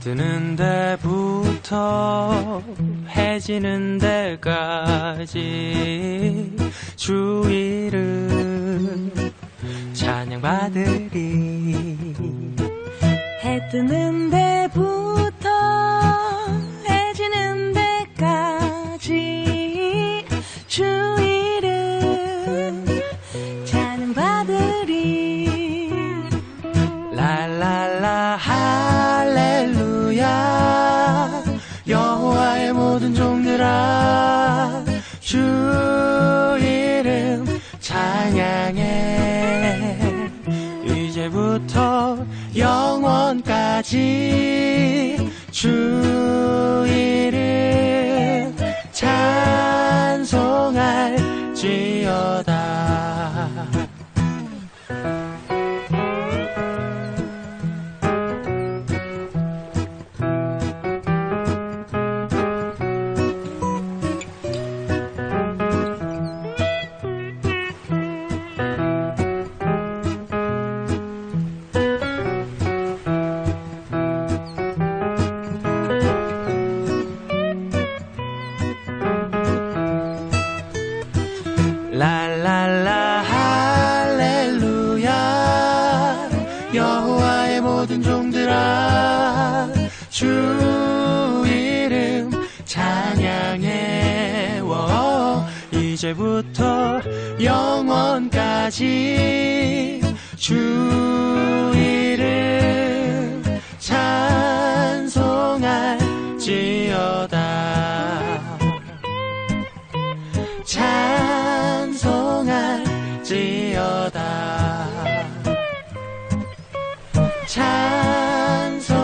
뜨는 데부터 해지는 데까지 주 이름 찬양받으리. 해 뜨는 데부터 해지는 데까지 주 이름 찬양받으리. 랄랄라 할 모든 종들아 주 이름 찬양해. 이제부터 영원까지 주 랄랄라 할렐루야. 여호와의 모든 종들아 주 이름 찬양해 워. 이제부터 영원까지 주 지어다. 찬송할지어다